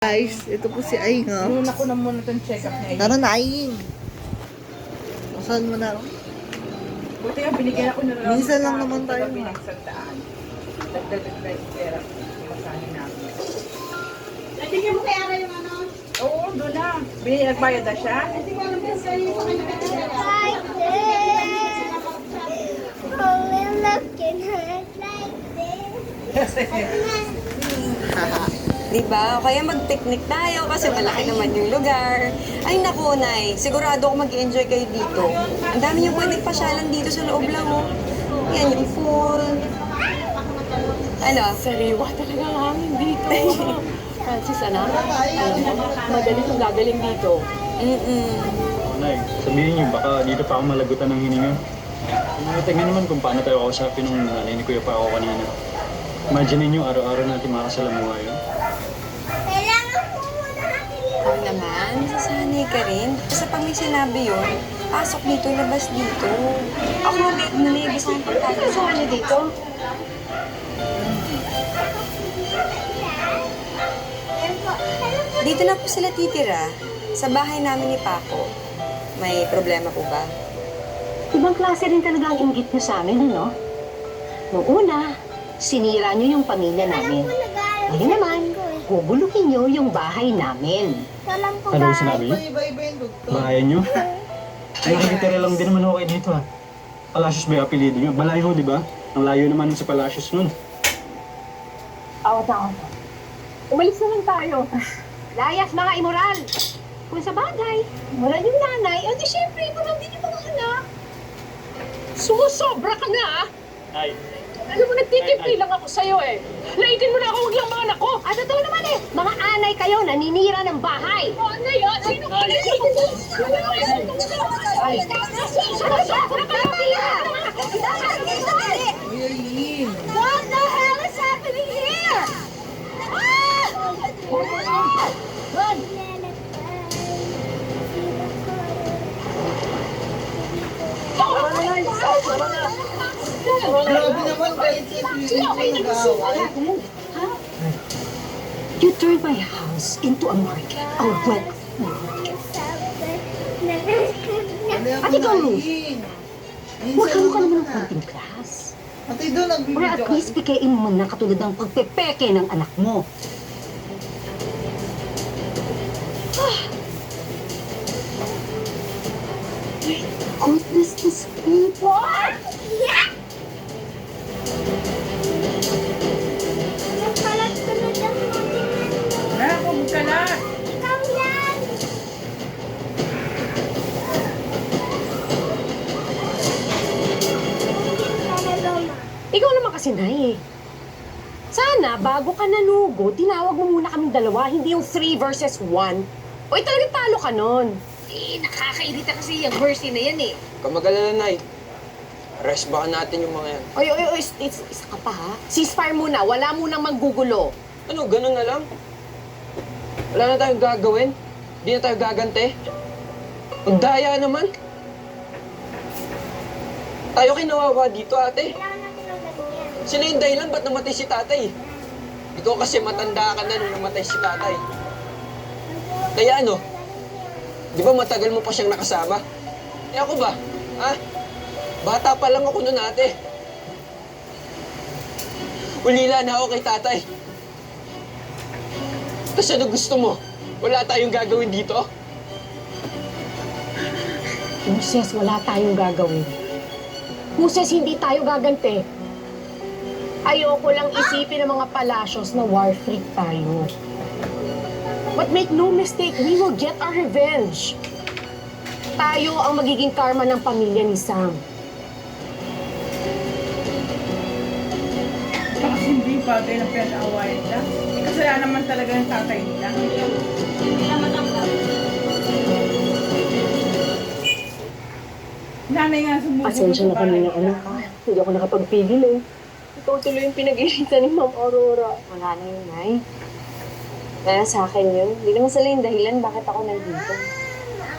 Guys, ito po si Aing, oh. Muna ko na muna itong check-up niya. Tara na, Aing. Masahan mo na, oh. Buti nga binigyan ako ng Minsan lang naman tayo. Pinagsandaan. Dagdag-dagdag pera. Masahin namin. Natigyan mo kaya yung ano? Oo, doon na. Bin, nagbayad na siya? Hindi ko alam kung sa'yo pa kayo Like this. Only looking hurt like this. Diba? Kaya mag-picnic tayo kasi malaki naman yung lugar. Ay naku, Nay. Sigurado ako mag-enjoy kayo dito. Ang dami niyo pwedeng pasyalan dito sa loob lang, oh. Yan, yung pool. Ano? Sariwa talaga ang hangin dito. Francis, anak, alam mo, madali kong gagaling dito. Mm-mm. Nay, sabihin niyo, baka dito pa ako malagutan ng hininga. Ano, tingnan naman kung paano tayo kausapin ng nanay ni Kuya pa ako kanina. Imagine niyo, araw-araw natin makakasalamuha yun. Naman, sasanay ka rin. Kasi pag may sinabi yun, pasok dito, labas dito. Ako na nalibis ang pagkakas sa kanya dito. Dito na po sila titira, sa bahay namin ni Paco. May problema po ba? Ibang klase rin talaga ang inggit niyo sa amin, ano? Noong una, sinira niyo yung pamilya namin. Ngayon naman, bubulukin niyo yung bahay namin. Alam ko Ano ba? yung sinabi niyo? Iba-iba yung doktor. Bahayan niyo? Ay, nakikitira lang din naman ako kayo dito ha. Palacios ba yung apelido niyo? Balay ho, di ba? Ang layo naman sa Palacios nun. Awat na awat. Umalis na lang tayo. Layas, mga immoral! Kung sa bagay, wala yung nanay, o di syempre, immoral din yung mga anak. Sumusobra ka na, ah! Ay, Alam mo, nagtitimpi lang ako sa'yo eh. Laitin mo na ako, huwag lang mga anak ko. Ah, totoo naman eh. Mga anay kayo, naninira ng bahay. Anay, ah? Sino ka? Ay, sumusobra ka na, Pia! Uy, house into a market, a wet market. Ano yung Ate, ikaw, Ruth? Minsan ka naman ng konting class. ah. Ate, doon Para nagbibideo at least pikain mo na katulad ng pagpepeke ng anak mo. My goodness, this people! Ka nanugo, tinawag mo muna kaming dalawa, hindi yung three versus one. O, eh, talagang talo ka nun. Eh, nakakairita kasi yung verse na yan eh. Kamagalala, Nay. Arrest baka natin yung mga yan. Oy, oy, oy, is- is- isa ka pa ha? Ceasefire muna, wala munang maggugulo. Ano, ganun na lang? Wala na tayong gagawin? Di na tayo gagante? Ang daya naman. Tayo kinawawa dito, ate. Sino yung dahilan? Ba't namatay si tatay? Ikaw kasi matanda ka na nung namatay si tatay. Kaya ano? Di ba matagal mo pa siyang nakasama? Eh ako ba? Ha? Bata pa lang ako noon ate. Ulila na ako kay tatay. Tapos ano gusto mo? Wala tayong gagawin dito? Moses, wala tayong gagawin. Moses, hindi tayo gagante. Ayoko lang isipin ng mga palasyos na war freak tayo. But make no mistake, we will get our revenge. Tayo ang magiging karma ng pamilya ni Sam. Baka hindi bagay na pinag-awayan nila. Eh, kasalanan naman talaga ng tatay nila. Nanay nga sumusunod Pasensya na ng anak. Hindi ako nakapagpigil eh. Ikaw tuloy yung pinag-iritan ni Ma'am Aurora. Wala na yun, Nay. Kaya sa akin yun. Hindi naman sila yung dahilan bakit ako nandito.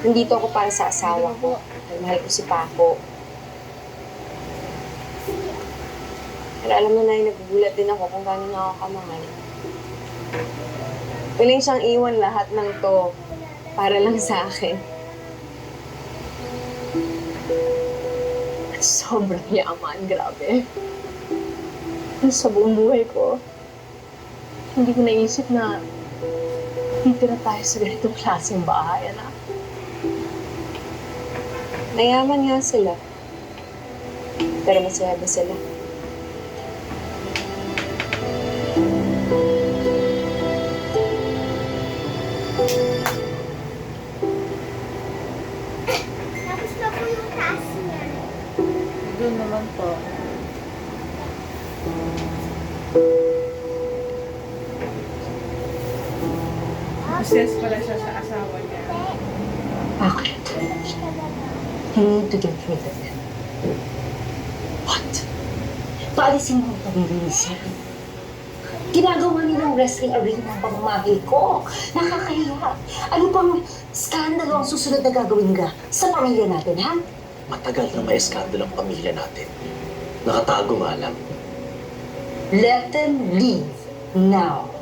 Nandito ako para sa asawa ko. Dahil mahal ko si Paco. Pero alam mo, Nay, nagugulat din ako kung gaano na ako kamahal. Willing siyang iwan lahat ng to para lang sa akin. Sobrang yaman, grabe. Sa buong buhay ko, hindi ko naisip na titira tayo sa ganitong klaseng bahay, anak. Mayaman nga sila. Pero masaya ba sila? Tapos na po yung taas niya. Doon naman po. Obsessed pala siya sa asawa niya. Bakit? You need to get rid of them. What? Paalisin mo ang pag-iisip. Ginagawa nilang wrestling arena ang pamamahay ko. Nakakahiya. Ano pang skandalo ang susunod na gagawin ka sa pamilya natin, ha? Matagal na may eskandalo ang pamilya natin. Nakatago nga lang. Let them leave now.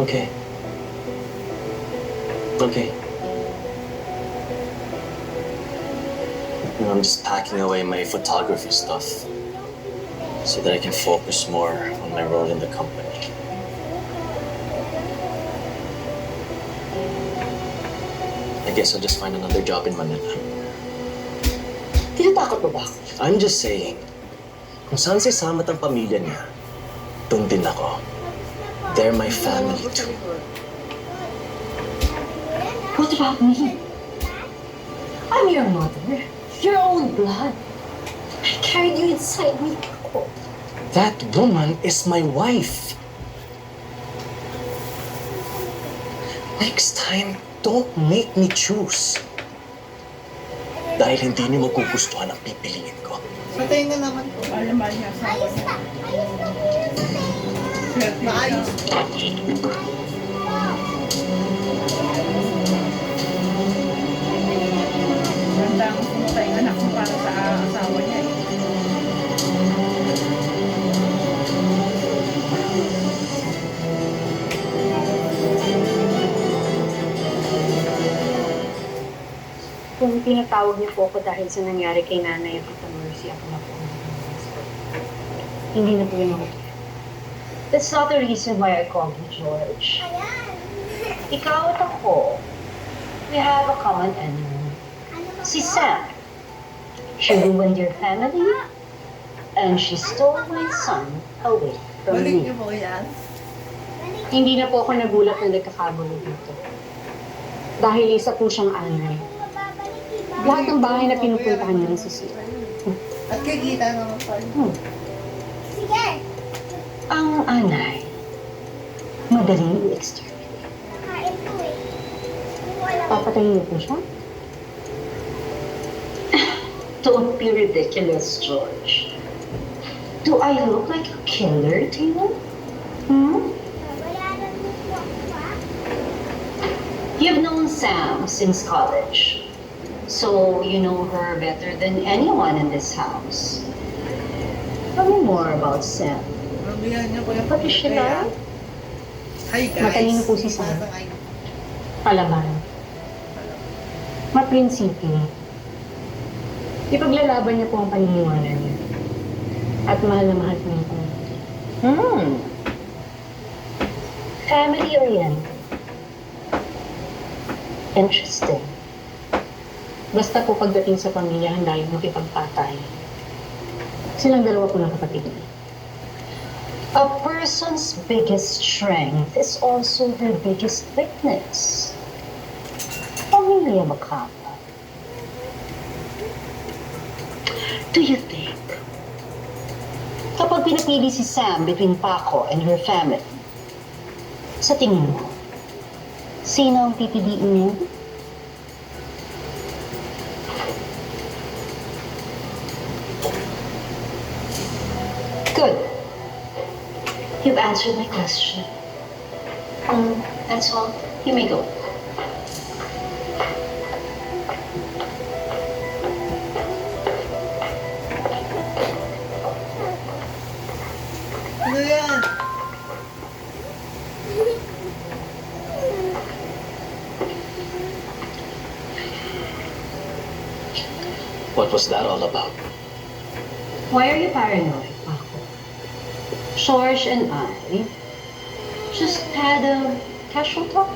Okay. Okay. I'm just packing away my photography stuff so that I can focus more on my role in the company. I guess I'll just find another job in Manila. Tinatakot mo ba ako? I'm just saying, kung saan si Sam at ang pamilya niya, doon din ako. They're my family too. What about me? I'm your mother. Your own blood. I carried you inside me. That woman is my wife. Next time, don't make me choose. Dahil hindi niyo magugustuhan ang pipiliin ko. Sa tingin na naman po. Mahal na mahal niya asawa Maayos. Ganda ang anak mo para sa asawa niya. Kung pinatawag niyo po ako dahil sa nangyari kay nanay at Tita Mercy, ako na po. Hindi na po yun ako. That's not the reason why I called you George. Ikaw at ako, we have a common enemy. Ano Si? Sam. She ruined your family, and she stole my son away from Balik me. niyo po yan. Hindi na po ako nagulat na nagkakagulo dito. Dahil isa po siyang anay. Diba? Lahat ng bahay na pinupuntahan niya nasisira. At kikita naman tayo. Hmm. Ang anay, madaling i-exterminate. Nakain ko eh. Papatayin niyo po siya? Don't be ridiculous, George. Do I look like a killer to you? Hmm? Po. You've known Sam since college. So you know her better than anyone in this house. Tell me more about Sam. Mamihan niyo po yung Kaya, Hi guys. Matalino po si Sam. Palaban. Maprinsipyo. Ipaglalaban niya po ang paniniwala niya. At mahal na mahal niya po. Hmm. Family-oriented. Interesting. Basta po pagdating sa pamilya, handa yung makipagpatay. Silang dalawa po ng kapatid niya. A person's biggest strength is also their biggest weakness. Pamilya makapa. Do you think, kapag pinapili si Sam between Paco and her family, sa tingin mo, sino ang pipiliin niya? You've answered my question. Um, that's all. You may go. What was that all about? Why are you paranoid? George and I just had a casual talk.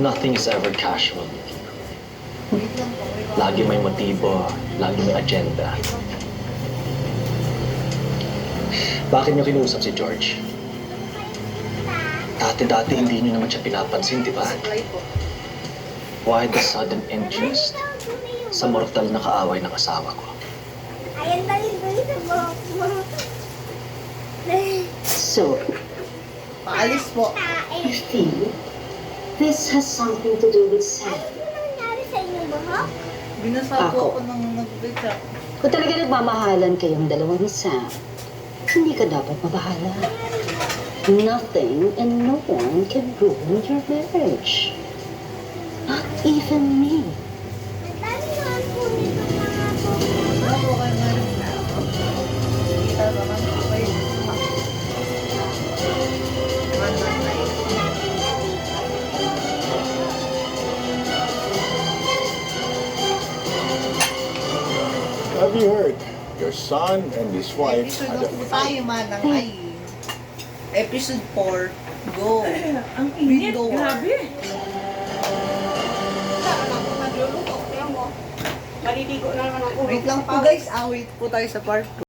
Nothing is ever casual with you. Lagi may motibo, lagi may agenda. Bakit niyo kinuusap si George? Dati-dati hindi niyo naman siya pinapansin, di ba? Why the sudden interest sa mortal na kaaway ng asawa ko? Ayan buhok mo. So, Paalis po. feel this has something to do with Sam. Ano nangyari sa inyong buhok? Binasa Ako. po ako ng nagbita. Kung talaga nagmamahalan kayong dalawa ni Sam, hindi ka dapat mabahala. Nothing and no one can ruin your marriage. Not even me. Have you heard? Your son and his wife Episode had a na po tayo manang ay. Episode 4. Go. Ang init, Window. grabe. Wait lang po guys. Ah, wait po tayo sa part 2.